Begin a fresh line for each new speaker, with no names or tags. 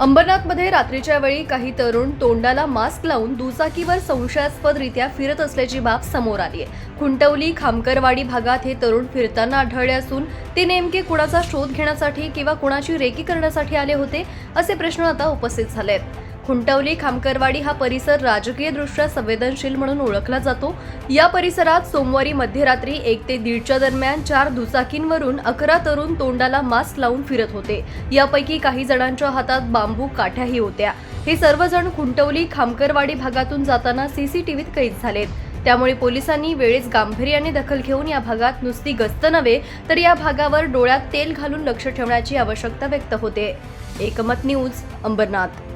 अंबरनाथमध्ये रात्रीच्या वेळी काही तरुण तोंडाला मास्क लावून दुचाकीवर संशयास्पदरित्या फिरत असल्याची बाब समोर आली आहे. खुंटवली खामकरवाडी भागात हे तरुण फिरताना आढळले असून ते नेमके कुणाचा शोध घेण्यासाठी किंवा कुणाची रेकी करण्यासाठी आले होते असे प्रश्न आता उपस्थित झाले आहेत खुंटवली खामकरवाडी हा परिसर राजकीयदृष्ट्या संवेदनशील म्हणून ओळखला जातो. या परिसरात सोमवारी मध्यरात्री एक ते दीडच्या दरम्यान चार दुचाकींवरून अकरा तरुण तोंडाला मास्क लावून फिरत होते. यापैकी काही जणांच्या हातात बांबू काठ्याही होत्या. हे सर्वजण खुंटवली खामकरवाडी भागातून जाताना सीसीटीव्हीत कैद झालेत. त्यामुळे पोलिसांनी वेळेस गांभीर्याने दखल घेऊन या भागात नुसती गस्त नव्हे तर या भागावर डोळ्यात तेल घालून लक्ष ठेवण्याची आवश्यकता व्यक्त होते. एकमत न्यूज अंबरनाथ.